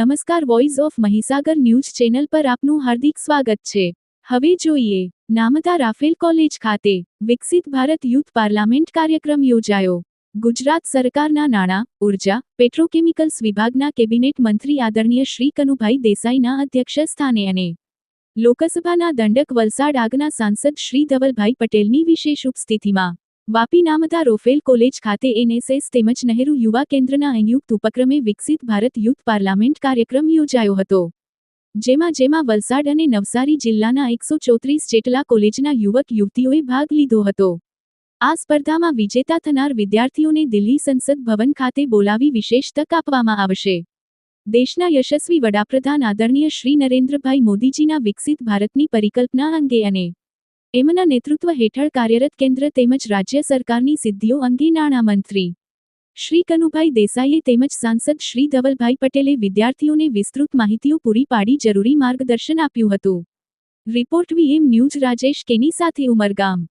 નમસ્કાર voice of Mahisagar news channel પર આપનું હાર્દિક સ્વાગત છે. હવે જોઈએ, નામદા રાફેલ કોલેજ ખાતે વિકસિત ભારત યુથ પાર્લામેન્ટ કાર્યક્રમ યોજાયો. ગુજરાત સરકારના નાણાં, ઊર્જા, પેટ્રોકેમિકલ્સ વિભાગના કેબિનેટ મંત્રી આદરણીય શ્રી કનુભાઈ દેસાઈના અધ્યક્ષ સ્થાને અને લોકસભાના દંડક વલસાડ આગના સાંસદ શ્રી ધવલભાઈ પટેલની વિશેષ ઉપસ્થિતિમાં વાપી નામતા રોફેલ કોલેજ ખાતે એનએસએસ તેમજ નહેરુ યુવા કેન્દ્રના સંયુક્ત ઉપક્રમે વિકસિત ભારત યુથ પાર્લામેન્ટ કાર્યક્રમ યોજાયો હતો. જેમાં જેમાં વલસાડ અને નવસારી જિલ્લાના એકસો ચોત્રીસ જેટલા કોલેજના યુવક યુવતીઓએ ભાગ લીધો હતો. આ સ્પર્ધામાં વિજેતા થનાર વિદ્યાર્થીઓને દિલ્હી સંસદ ભવન ખાતે બોલાવી વિશેષ તક આપવામાં આવશે. દેશના યશસ્વી વડાપ્રધાન આદરણીય શ્રી નરેન્દ્રભાઈ મોદીજીના વિકસિત ભારતની પરિકલ્પના અંગે અને એમના નેતૃત્વ હેઠળ કાર્યરત કેન્દ્ર તેમજ રાજ્ય સરકારની સિદ્ધિઓ અંગે નાણામંત્રી શ્રી કનુભાઈ દેસાઈએ તેમજ સાંસદ શ્રી ધવલભાઈ પટેલે વિદ્યાર્થીઓને વિસ્તૃત માહિતીઓ પૂરી પાડી જરૂરી માર્ગદર્શન આપ્યું હતું. રિપોર્ટ વીએમ ન્યૂઝ રાજેશ કેની સાથે ઉમરગામ.